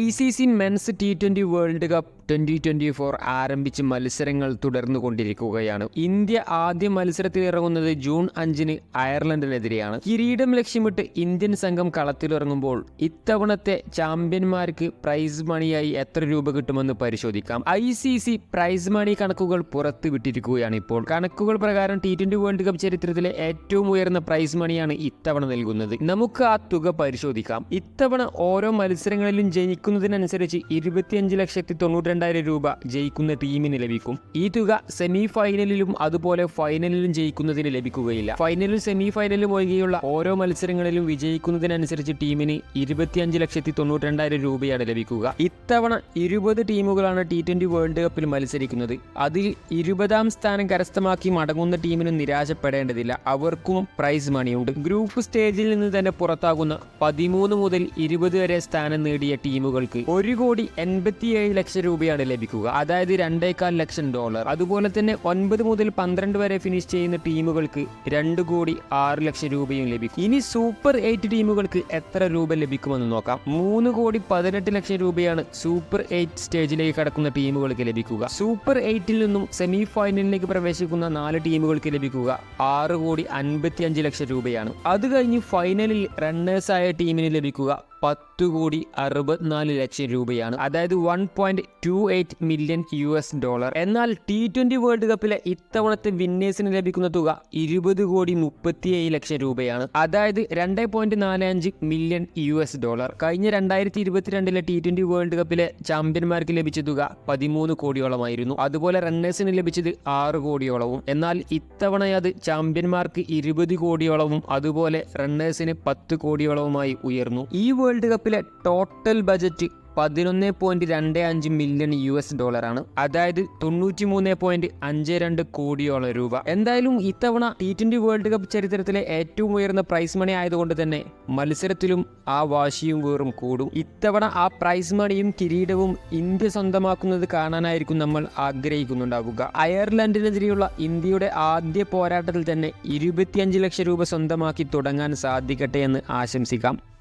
I C C men's T twenty world cup. Twenty twenty four ആരംഭിച്ച് മത്സരങ്ങൾ തുടർന്നു കൊണ്ടിരിക്കുകയാണ്. ഇന്ത്യ ആദ്യ മത്സരത്തിൽ ഇറങ്ങുന്നത് ജൂൺ അഞ്ചിന് അയർലൻഡിനെതിരെയാണ്. കിരീടം ലക്ഷ്യമിട്ട് ഇന്ത്യൻ സംഘം കളത്തിലിറങ്ങുമ്പോൾ ഇത്തവണത്തെ ചാമ്പ്യന്മാർക്ക് പ്രൈസ് മണിയായി എത്ര രൂപ കിട്ടുമെന്ന് പരിശോധിക്കാം. I C C prize money കണക്കുകൾ പുറത്തു വിട്ടിരിക്കുകയാണ് ഇപ്പോൾ. കണക്കുകൾ പ്രകാരം ടി ട്വന്റി വേൾഡ് കപ്പ് ചരിത്രത്തിലെ ഏറ്റവും ഉയർന്ന പ്രൈസ് മണിയാണ് ഇത്തവണ നൽകുന്നത്. നമുക്ക് ആ തുക പരിശോധിക്കാം. ഇത്തവണ ഓരോ മത്സരങ്ങളിലും ജയിക്കുന്നതിനനുസരിച്ച് ഇരുപത്തിയഞ്ച് ലക്ഷത്തി തൊണ്ണൂറ്റി രണ്ടായിരം രൂപ ജയിക്കുന്ന ടീമിന് ലഭിക്കും. ഈ തുക സെമി ഫൈനലിലും അതുപോലെ ഫൈനലിലും ജയിക്കുന്നതിന് ലഭിക്കുകയില്ല. ഫൈനലിൽ സെമി ഫൈനലിൽ ഒഴികെയുള്ള ഓരോ മത്സരങ്ങളിലും വിജയിക്കുന്നതിനനുസരിച്ച് ടീമിന് ഇരുപത്തിയഞ്ച് ലക്ഷത്തി തൊണ്ണൂറ്റി രണ്ടായിരം രൂപയാണ് ലഭിക്കുക. ഇത്തവണ ഇരുപത് ടീമുകളാണ് ടി ട്വന്റി വേൾഡ് കപ്പിൽ മത്സരിക്കുന്നത്. അതിൽ ഇരുപതാം സ്ഥാനം കരസ്ഥമാക്കി മടങ്ങുന്ന ടീമിന് നിരാശപ്പെടേണ്ടതില്ല. അവർക്കും പ്രൈസ് മണിയുണ്ട് ഗ്രൂപ്പ് സ്റ്റേജിൽ നിന്ന് തന്നെ പുറത്താകുന്ന പതിമൂന്ന് മുതൽ ഇരുപത് വരെ സ്ഥാനം നേടിയ ടീമുകൾക്ക് ഒരു കോടി എൺപത്തിയേഴ് ലക്ഷം രൂപയാണ് ലഭിക്കുക. അതായത് രണ്ടേകാൽ ലക്ഷം ഡോളർ. അതുപോലെ തന്നെ ഒൻപത് മുതൽ പന്ത്രണ്ട് വരെ ഫിനിഷ് ചെയ്യുന്ന ടീമുകൾക്ക് രണ്ട് കോടി ആറ് ലക്ഷം രൂപയും ലഭിക്കും. ഇനി സൂപ്പർ എയ്റ്റ് ടീമുകൾക്ക് എത്ര രൂപ ലഭിക്കുമെന്ന് നോക്കാം. മൂന്ന് കോടി പതിനെട്ട് ലക്ഷം രൂപയാണ് സൂപ്പർ എയ്റ്റ് സ്റ്റേജിലേക്ക് കടക്കുന്ന ടീമുകൾക്ക് ലഭിക്കുക. സൂപ്പർ എയ്റ്റിൽ നിന്നും സെമി ഫൈനലിലേക്ക് പ്രവേശിക്കുന്ന നാല് ടീമുകൾക്ക് ലഭിക്കുക ആറ് കോടി അൻപത്തി അഞ്ച് ലക്ഷം രൂപയാണ്. അത് കഴിഞ്ഞ് ഫൈനലിൽ റണ്ണേഴ്സായ ടീമിന് ലഭിക്കുക പത്ത് കോടി അറുപത്തിനാല് ലക്ഷം രൂപയാണ്. അതായത് one point two eight million U S dollar എന്നാൽ ടി ട്വന്റി വേൾഡ് കപ്പിലെ ഇത്തവണത്തെ വിന്നേഴ്സിന് ലഭിക്കുന്ന തുക ഇരുപത് കോടി മുപ്പത്തിയേഴ് ലക്ഷം രൂപയാണ്. അതായത് രണ്ട് പോയിന്റ് നാല് അഞ്ച് മില്യൺ യു എസ് ഡോളർ കഴിഞ്ഞ രണ്ടായിരത്തി ഇരുപത്തിരണ്ടിലെ ടി ട്വന്റി വേൾഡ് കപ്പിലെ ചാമ്പ്യന്മാർക്ക് ലഭിച്ച തുക പതിമൂന്ന് കോടിയോളമായിരുന്നു. അതുപോലെ റണ്ണേഴ്സിന് ലഭിച്ചത് ആറ് കോടിയോളവും. എന്നാൽ ഇത്തവണ അത് ചാമ്പ്യന്മാർക്ക് ഇരുപത് കോടിയോളവും അതുപോലെ റണ്ണേഴ്സിന് പത്ത് കോടിയോളവുമായി ഉയർന്നു. ഈ വേൾഡ് കപ്പിലെ ടോട്ടൽ ബജറ്റ് പതിനൊന്ന് പോയിന്റ് രണ്ട് അഞ്ച് മില്യൺ യു എസ് ഡോളറാണ്. അതായത് തൊണ്ണൂറ്റി മൂന്ന് പോയിന്റ് അഞ്ച് രണ്ട് കോടിയോളം രൂപ. എന്തായാലും ഇത്തവണ ടി ട്വന്റി വേൾഡ് കപ്പ് ചരിത്രത്തിലെ ഏറ്റവും ഉയർന്ന പ്രൈസ് മണി ആയതുകൊണ്ട് തന്നെ മത്സരത്തിലും ആ വാശിയും വേറും കൂടും. ഇത്തവണ ആ പ്രൈസ് മണിയും കിരീടവും ഇന്ത്യ സ്വന്തമാക്കുന്നത് കാണാനായിരിക്കും നമ്മൾ ആഗ്രഹിക്കുന്നുണ്ടാവുക. അയർലൻഡിനെതിരെയുള്ള ഇന്ത്യയുടെ ആദ്യ പോരാട്ടത്തിൽ തന്നെ ഇരുപത്തിയഞ്ച് ലക്ഷം രൂപ സ്വന്തമാക്കി തുടങ്ങാൻ സാധിക്കട്ടെ എന്ന് ആശംസിക്കാം.